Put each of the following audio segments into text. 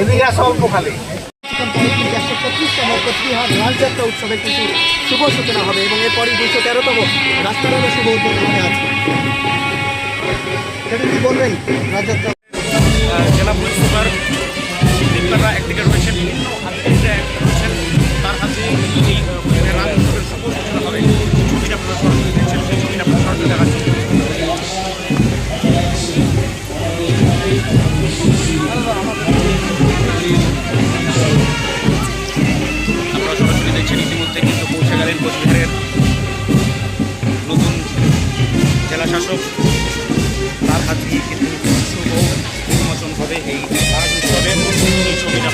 এদিকে অল্প খালি। একশো পঁচিশতম কোচবিহার রাজযাত্রা উৎসবের কিন্তু শুভ সূচনা হবে এবং এরপরই দুশো তেরোতম রাস্তারও শুভ উদ্বোধন হবে আজকে সেটা কি বলবেন জেলা পুলিশ সরাসরি ইতিমধ্যে কিন্তু পৌঁছে গেলেন কোচবিহারের নতুন জেলা শাসক। তার হাত দিয়ে কিন্তু শুভ উন্মোচন হবে এই রাজ উৎসবের এই ছবিটা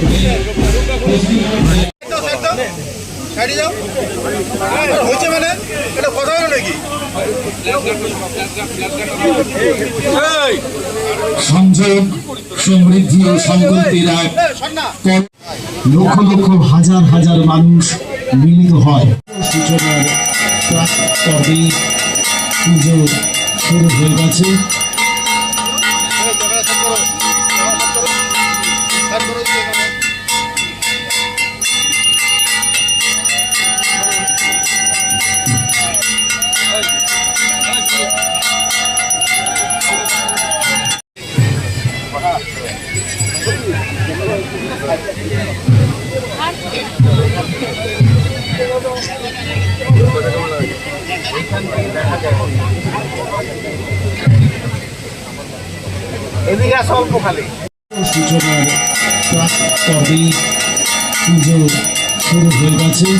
ছবিটা আমরা সরাসরি দেখাচ্ছি। হয়েছে মানে? এটা কথা হলো নাকি? সংযোগ সমৃদ্ধি ও সংকল্পের এক লক্ষ লক্ষ হাজার হাজার মানুষ মিলিত হয়। সূচনার প্রাক পুজো শুরু হয়ে গেছে। এদিকে আসো অল্প খালি। প্রাক পর্বে পুজো শুরু হয়ে গেছে।